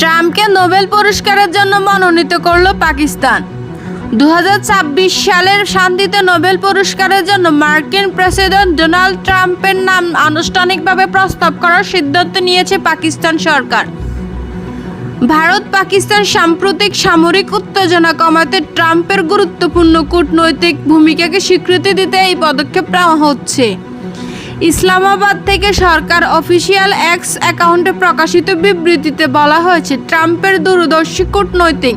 ট্রাম্পকে নোবেল পুরস্কারের জন্য মনোনীত করল পাকিস্তান। দু হাজার ছাব্বিশ সালের শান্তিতে নোবেল পুরস্কারের জন্য মার্কিন প্রেসিডেন্ট ডোনাল্ড ট্রাম্পের নাম আনুষ্ঠানিকভাবে প্রস্তাব করার সিদ্ধান্ত নিয়েছে পাকিস্তান সরকার। ভারত পাকিস্তান সাম্প্রতিক সামরিক উত্তেজনা কমাতে ট্রাম্পের গুরুত্বপূর্ণ কূটনৈতিক ভূমিকাকে স্বীকৃতি দিতে এই পদক্ষেপ নেওয়া হচ্ছে। ইসলামাবাদ থেকে সরকার অফিসিয়াল এক্স অ্যাকাউন্টে প্রকাশিত বিবৃতিতে বলা হয়েছে, ট্রাম্পের দূরদর্শী কূটনৈতিক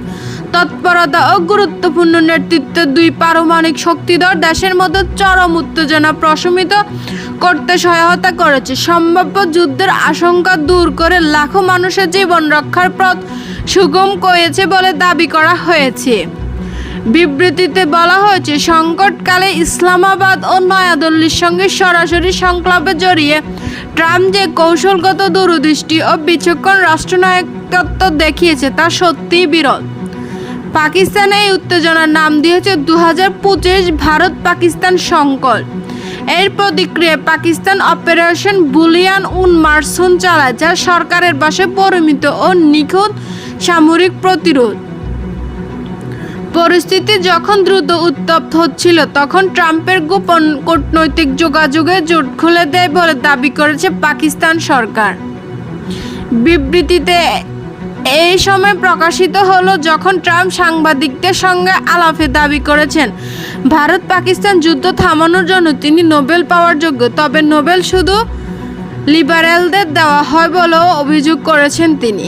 তৎপরতা ও গুরুত্বপূর্ণ নেতৃত্ব দুই পারমাণবিক শক্তিধর দেশের মধ্যে চরম উত্তেজনা প্রশমিত করতে সহায়তা করেছে। সম্ভাব্য যুদ্ধের আশঙ্কা দূর করে লাখো মানুষের জীবন রক্ষার পথ সুগম করেছে বলে দাবি করা হয়েছে। বিবৃতিতে বলা হয়েছে, সংকটকালে ইসলামাবাদ ও নয়াদিল্লির সঙ্গে সরাসরি সংলাপে জড়িয়ে ট্রাম্প যে কৌশলগত দূরদৃষ্টি ও বিচক্ষণ রাষ্ট্রনায়কত্ব দেখিয়েছে, তা সত্যিই বিরল। পাকিস্তান এই উত্তেজনার নাম দিয়েছে দু হাজার পঁচিশ ভারত পাকিস্তান সংকট এর প্রতিক্রিয়ায় পাকিস্তান অপারেশন বুলিয়ান উন্মার্সন চালায়, যা সরকারের বাসে পরিমিত ও নিখুঁত সামরিক প্রতিরোধ। পরিস্থিতি যখন দ্রুত উত্তপ্ত হচ্ছিল, তখন ট্রাম্পের গোপন কূটনৈতিক যোগাযোগে জোট খুলে দেয় বলে দাবি করেছে পাকিস্তান সরকার। বিবৃতিতে এই সময় প্রকাশিত হলো, যখন ট্রাম্প সাংবাদিকদের সঙ্গে আলাপে দাবি করেছেন, ভারত পাকিস্তান যুদ্ধ থামানোর জন্য তিনি নোবেল পাওয়ার যোগ্য, তবে নোবেল শুধু লিবারেলদের দেওয়া হয় বলেও অভিযোগ করেছেন তিনি।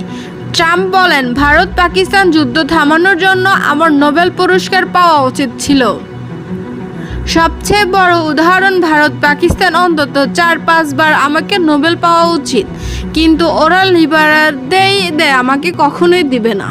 ট্রাম্প বলেন, ভারত পাকিস্তান যুদ্ধ থামানোর জন্য আমার নোবেল পুরস্কার পাওয়া উচিত ছিল। সবচেয়ে বড় উদাহরণ, ভারত পাকিস্তান অন্তত চার পাঁচবার আমাকে নোবেল পাওয়া উচিত, কিন্তু ওরা দেয় দেয়, আমাকে কখনোই দিবে না।